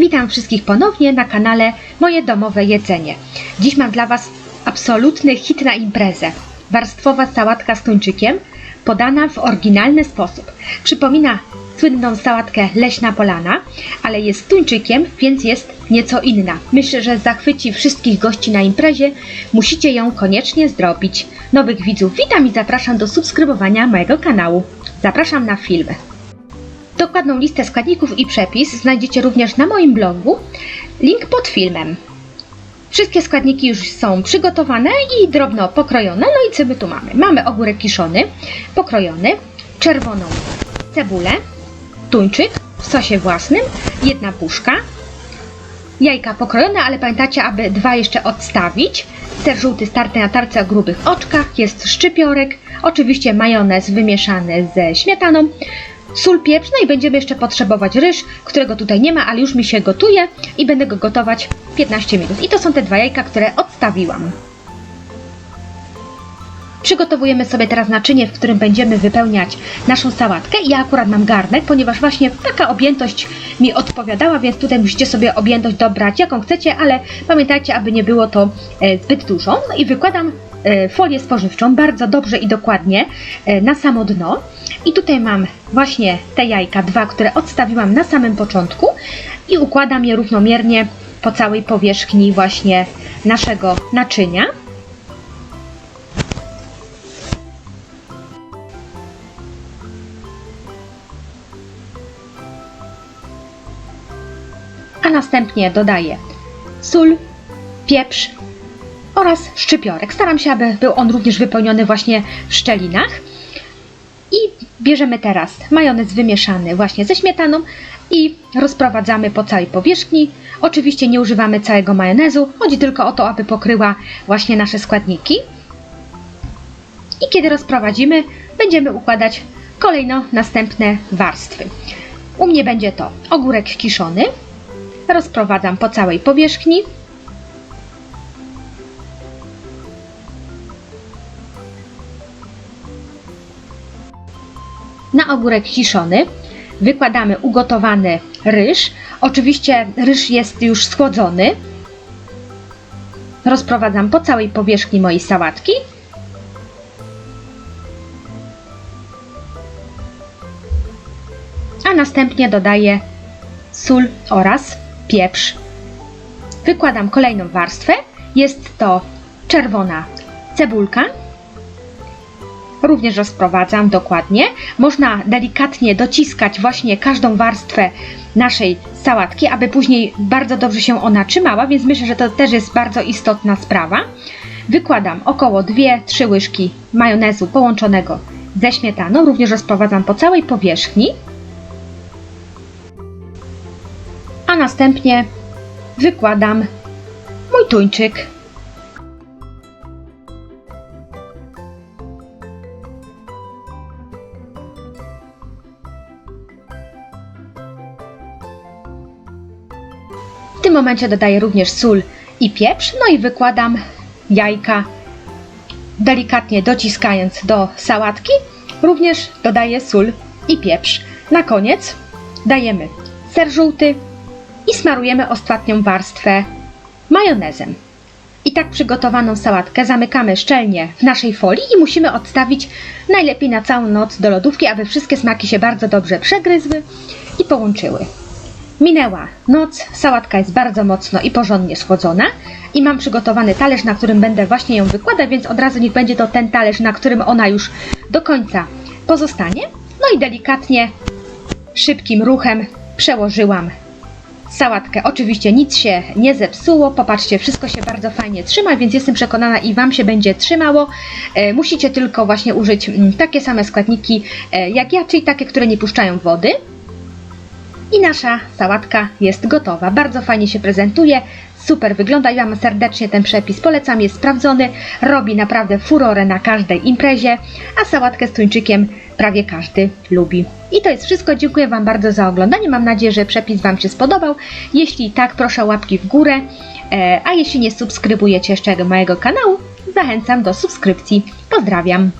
Witam wszystkich ponownie na kanale Moje Domowe Jedzenie. Dziś mam dla Was absolutny hit na imprezę. Warstwowa sałatka z tuńczykiem, podana w oryginalny sposób. Przypomina słynną sałatkę Leśna Polana, ale jest tuńczykiem, więc jest nieco inna. Myślę, że zachwyci wszystkich gości na imprezie. Musicie ją koniecznie zrobić. Nowych widzów witam i zapraszam do subskrybowania mojego kanału. Zapraszam na filmy. Dokładną listę składników i przepis znajdziecie również na moim blogu. Link pod filmem. Wszystkie składniki już są przygotowane i drobno pokrojone. No i co my tu mamy? Mamy ogórek kiszony, pokrojony, czerwoną cebulę, tuńczyk w sosie własnym, jedna puszka, jajka pokrojone, ale pamiętacie, aby dwa jeszcze odstawić. Ser żółty starty na tarce o grubych oczkach, jest szczypiorek, oczywiście majonez wymieszany ze śmietaną, sól, pieprz, no i będziemy jeszcze potrzebować ryż, którego tutaj nie ma, ale już mi się gotuje i będę go gotować 15 minut. I to są te dwa jajka, które odstawiłam. Przygotowujemy sobie teraz naczynie, w którym będziemy wypełniać naszą sałatkę. Ja akurat mam garnek, ponieważ właśnie taka objętość mi odpowiadała, więc tutaj musicie sobie objętość dobrać jaką chcecie, ale pamiętajcie, aby nie było to e, zbyt dużo. No i wykładam folię spożywczą bardzo dobrze i dokładnie e, na samo dno. I tutaj mam właśnie te jajka, dwa, które odstawiłam na samym początku i układam je równomiernie po całej powierzchni właśnie naszego naczynia. a następnie dodaję sól, pieprz oraz szczypiorek. Staram się, aby był on również wypełniony właśnie w szczelinach. I bierzemy teraz majonez wymieszany właśnie ze śmietaną i rozprowadzamy po całej powierzchni. Oczywiście nie używamy całego majonezu, chodzi tylko o to, aby pokryła właśnie nasze składniki. I kiedy rozprowadzimy, będziemy układać kolejno następne warstwy. U mnie będzie to ogórek kiszony, rozprowadzam po całej powierzchni. Na ogórek kiszony wykładamy ugotowany ryż. Oczywiście ryż jest już schłodzony. Rozprowadzam po całej powierzchni mojej sałatki. A następnie dodaję sól oraz pieprz. Wykładam kolejną warstwę. Jest to czerwona cebulka. Również rozprowadzam dokładnie. Można delikatnie dociskać właśnie każdą warstwę naszej sałatki, aby później bardzo dobrze się ona trzymała, więc myślę, że to też jest bardzo istotna sprawa. Wykładam około 2-3 łyżki majonezu połączonego ze śmietaną. Również rozprowadzam po całej powierzchni. a następnie wykładam mój tuńczyk. W tym momencie dodaję również sól i pieprz, no i wykładam jajka delikatnie dociskając do sałatki. Również dodaję sól i pieprz. Na koniec dajemy ser żółty, i smarujemy ostatnią warstwę majonezem. I tak przygotowaną sałatkę zamykamy szczelnie w naszej folii i musimy odstawić najlepiej na całą noc do lodówki, aby wszystkie smaki się bardzo dobrze przegryzły i połączyły. Minęła noc, sałatka jest bardzo mocno i porządnie schłodzona i mam przygotowany talerz, na którym będę właśnie ją wykładać, więc od razu niech będzie to ten talerz, na którym ona już do końca pozostanie. No i delikatnie, szybkim ruchem przełożyłam sałatkę. Oczywiście nic się nie zepsuło. Popatrzcie, wszystko się bardzo fajnie trzyma, więc jestem przekonana i Wam się będzie trzymało. E, musicie tylko właśnie użyć mm, takie same składniki e, jak ja, czyli takie, które nie puszczają wody. I nasza sałatka jest gotowa. Bardzo fajnie się prezentuje, super wygląda. Ja Wam serdecznie ten przepis polecam, jest sprawdzony, robi naprawdę furorę na każdej imprezie, a sałatkę z tuńczykiem prawie każdy lubi. I to jest wszystko. Dziękuję Wam bardzo za oglądanie. Mam nadzieję, że przepis Wam się spodobał. Jeśli tak, proszę łapki w górę. E, a jeśli nie subskrybujecie jeszcze mojego kanału, zachęcam do subskrypcji. Pozdrawiam.